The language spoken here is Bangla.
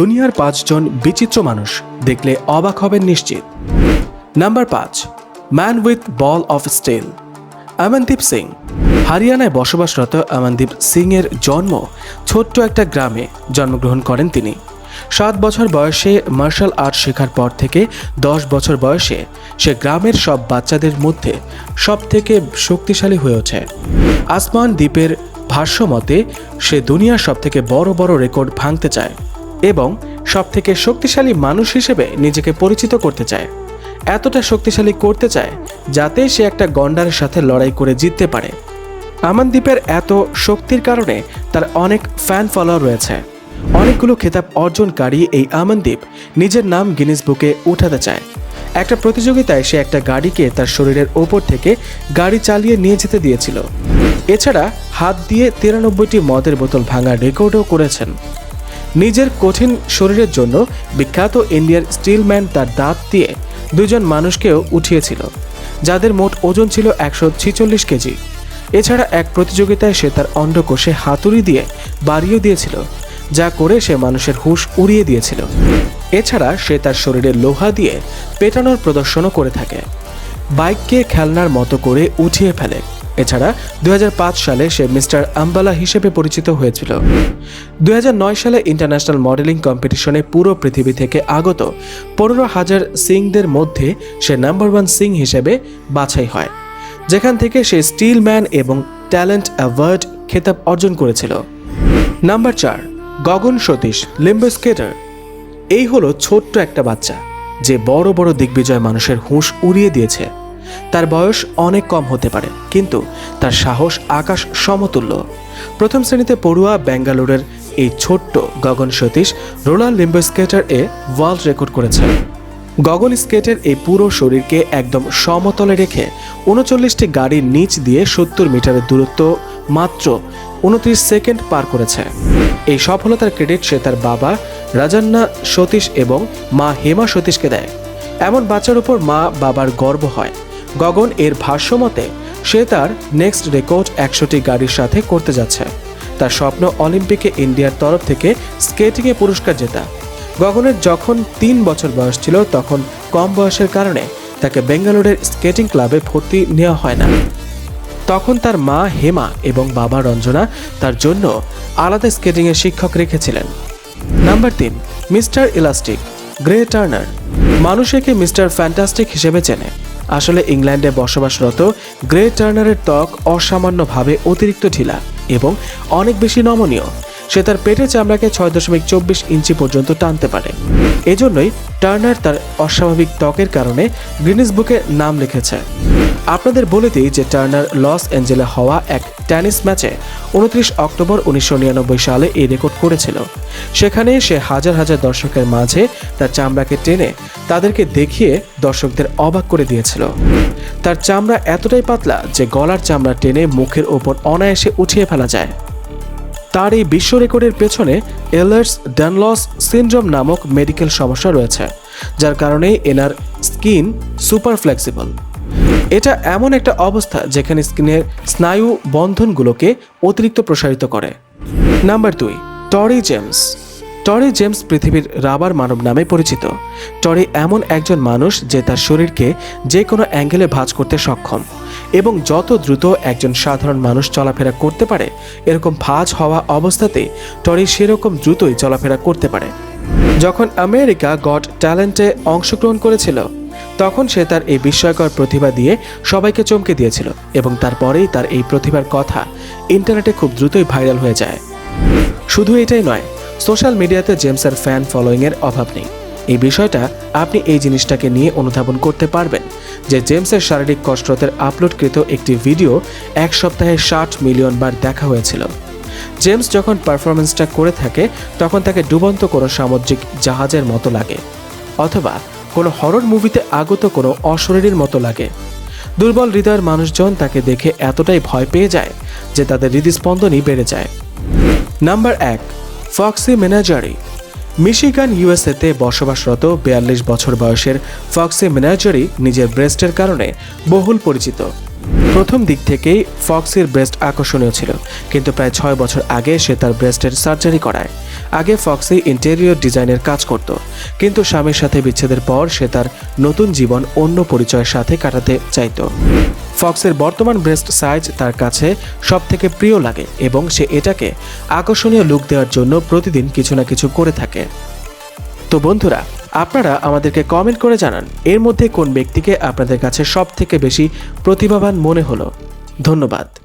দুনিয়ার পাঁচজন বিচিত্র মানুষ দেখলে অবাক হবেন নিশ্চিত। নাম্বার পাঁচ, man with ball of steel. Amandeep Singh. হারিয়ানায় বসবাসরত অমনদীপ সিং এর জন্ম ছোট্ট একটা গ্রামে জন্মগ্রহণ করেন তিনি। সাত বছর বয়সে মার্শাল আর্ট শেখার পর থেকে দশ বছর বয়সে সে গ্রামের সব বাচ্চাদের মধ্যে সব থেকে শক্তিশালী হয়ে ওঠে। আসমান দ্বীপের ভাষ্যমতে সে দুনিয়ার সব থেকে বড় বড় রেকর্ড ভাঙতে চায়। এবং সব থেকে শক্তিশালী মানুষ হিসেবে নিজেকে পরিচিত করতে চায়। এতটা শক্তিশালী করতে চায় যাতে সে একটা গন্ডারের সাথে লড়াই করে জিততে পারে। আমানদ্বীপের এত শক্তির কারণে তার অনেক ফ্যান ফলোয়ার রয়েছে। অনেকগুলো খেতাব অর্জনকারী এই আমানদ্বীপ নিজের নাম গিনিস বুকে উঠাতে চায়। একটা প্রতিযোগিতায় সে একটা গাড়িকে তার শরীরের ওপর থেকে গাড়ি চালিয়ে নিয়ে যেতে দিয়েছিল। এছাড়া হাত দিয়ে তিরানব্বইটি মদের বোতল ভাঙার রেকর্ডও করেছেন। নিজের কঠিন শরীরের জন্য বিখ্যাত ইন্ডিয়ার স্টিলম্যান তার দাঁত দিয়ে দুজন মানুষকেও উঠিয়েছিল, যাদের মোট ওজন ছিল একশো ছিচল্লিশ কেজি। এছাড়া এক প্রতিযোগিতায় সে তার অন্ডকোষে হাতুড়ি দিয়ে বাড়িয়ে দিয়েছিল, যা করে সে মানুষের হুঁশ উড়িয়ে দিয়েছিল। এছাড়া সে তার শরীরে লোহা দিয়ে পেটানোর প্রদর্শনও করে থাকে। বাইককে খেলনার মতো করে উঠিয়ে ফেলে। এছাড়া দুই হাজার পাঁচ সালে সে মিস্টার আম্বালা হিসেবে পরিচিত হয়েছিল। দুই হাজার নয় সালে ইন্টারন্যাশনাল মডেলিং কম্পিটিশনে পুরো পৃথিবী থেকে আগত পনেরো হাজার সিংদের মধ্যে সে নাম্বার ওয়ান সিং হিসেবে বাছাই হয়, যেখান থেকে সে স্টিল ম্যান এবং ট্যালেন্ট অ্যাওয়ার্ড খেতাব অর্জন করেছিল। নাম্বার চার, গগন সতীশ, লিম্বো স্কেটার। এই হলো ছোট্ট একটা বাচ্চা, যে বড় বড় দিগ্বিজয় মানুষের হুঁশ উড়িয়ে দিয়েছে। তার বয়স অনেক কম হতে পারে, কিন্তু তার সাহস আকাশ সমতুল্য। প্রথম শ্রেণীতে পড়ুয়া ব্যাঙ্গালোরের এই ছোট্ট Gagan Satish roller limbo skater a world record করেছে। গগন স্কেটের এই পুরো শরীরকে একদম সমতলে রেখে উনচল্লিশটি গাড়ির নিচ দিয়ে সত্তর মিটারের দূরত্ব মাত্র উনত্রিশ সেকেন্ড পার করেছে। এই সফলতার ক্রেডিট সে তার বাবা রাজান্না সতীশ এবং মা হেমা সতীশকে দেয়। এমন বাচ্চার উপর মা বাবার গর্ব হয়। গগন এর ভাষ্যমতে সে তার নেক্সট রেকর্ড একশোটি গাড়ির সাথে করতে যাচ্ছে। তার স্বপ্ন অলিম্পিকে ইন্ডিয়ার তরফ থেকে স্কেটিংয়ে পুরস্কার জেতা। গগনের যখন তিন বছর বয়স ছিল, তখন কম বয়সের কারণে তাকে বেঙ্গালোরের স্কেটিং ক্লাবে ভর্তি নেওয়া হয় না। তখন তার মা হেমা এবং বাবা রঞ্জনা তার জন্য আলাদা স্কেটিংয়ের শিক্ষক রেখেছিলেন। নাম্বার তিন, মিস্টার ইলাস্টিক, গ্রে টার্নার। মানুষ একে মিস্টার ফ্যান্টাস্টিক হিসেবে চেনে। আসলে ইংল্যান্ডে বসবাসরত গ্রে টার্নারের ত্বক অসামান্যভাবে অতিরিক্ত ঢিলা এবং অনেক বেশি নমনীয়। সে তার পেটের চামড়াকে ছয় দশমিক চব্বিশ ইঞ্চি পর্যন্ত টানতে পারে। এজন্যই টার্নার তার অস্বাভাবিক ত্বকের কারণে গ্রিনিস বুকে নাম লিখেছে। আপনাদের বলে দিই যে টার্নার লস অ্যাঞ্জেলে হওয়া এক টেনিস ম্যাচে উনত্রিশ অক্টোবর উনিশশো নিরানব্বই সালে এই রেকর্ড করেছিল। সেখানে সে হাজার হাজার দর্শকের মাঝে তার চামড়াকে টেনে তাদেরকে দেখিয়ে দর্শকদের অবাক করে দিয়েছিল। তার চামড়া এতটাই পাতলা যে গলার চামড়া টেনে মুখের ওপর অনায়াসে উঠিয়ে ফেলা যায়। তার এই বিশ্ব রেকর্ডের পেছনে এলার্স ড্যানলস সিনড্রোম নামক মেডিকেল সমস্যা রয়েছে, যার কারণে এনার স্কিন সুপার ফ্লেক্সিবল এটা এমন একটা অবস্থা যেখানে স্কিনের স্নায়ু বন্ধনগুলোকে অতিরিক্ত প্রসারিত করে। নাম্বার দুই, টরি জেমস। টরি জেমস পৃথিবীর রাবার মানব নামে পরিচিত। টরি এমন একজন মানুষ যে তার শরীরকে যে কোনো অ্যাঙ্গেলে ভাঁজ করতে সক্ষম এবং যত দ্রুত একজন সাধারণ মানুষ চলাফেরা করতে পারে, এরকম ভাঁজ হওয়া অবস্থাতে টরি সেরকম দ্রুতই চলাফেরা করতে পারে। যখন আমেরিকা গড ট্যালেন্টে অংশগ্রহণ করেছিল, তখন সে তার এই বিস্ময়কর প্রতিভা দিয়ে সবাইকে চমকে দিয়েছিল এবং তারপরেই তার এই প্রতিভার কথা ইন্টারনেটে খুব দ্রুতই ভাইরাল হয়ে যায়। শুধু এটাই নয় সোশ্যাল মিডিয়াতে জেমসের ফ্যান ফলোয়িংয়ের অভাব নেই। এই বিষয়টা আপনি এই জিনিসটাকে নিয়ে অনুধাবন করতে পারবেন যে জেমসের শারীরিক কসরতের আপলোডকৃত একটি ভিডিও এক সপ্তাহে ষাট মিলিয়ন বার দেখা হয়েছিল। জেমস যখন পারফরমেন্সটা করে থাকে, তখন তাকে ডুবন্ত কোনো সামুদ্রিক জাহাজের মতো লাগে, অথবা কোনো হরর মুভিতে আগত কোনো অশরীরীর মতো লাগে। দুর্বল হৃদয়ের মানুষজন তাকে দেখে এতটাই ভয় পেয়ে যায় যে তাদের হৃদস্পন্দনই বেড়ে যায়। নাম্বার এক ফক্সি মেনাজারি মিশিগান ইউএসএতে বসবাসরত বিয়াল্লিশ বছর বয়সের ফক্সি মেনাজারি নিজের ব্রেস্টের কারণে বহুল পরিচিত। প্রথম দিক থেকেই ফক্সির ব্রেস্ট আকর্ষণীয় ছিল, কিন্তু প্রায় ছয় বছর আগে সে তার ব্রেস্টের সার্জারি করায়। আগে ফক্সি ইন্টেরিয়র ডিজাইনের কাজ করত, কিন্তু স্বামীর সাথে বিচ্ছেদের পর সে তার নতুন জীবন অন্য পরিচয়ের সাথে কাটাতে চাইতো। ফক্সের বর্তমান ব্রেস্ট সাইজ তার কাছে সব থেকে প্রিয় লাগে এবং সে এটাকে আকর্ষণীয় লুক দেওয়ার জন্য প্রতিদিন কিছু না কিছু করে থাকে। তো বন্ধুরা, আপনারা আমাদেরকে কমেন্ট করে জানান, এর মধ্যে কোন ব্যক্তিকে আপনাদের কাছে সব থেকে বেশি প্রতিভাবান মনে হলো? ধন্যবাদ।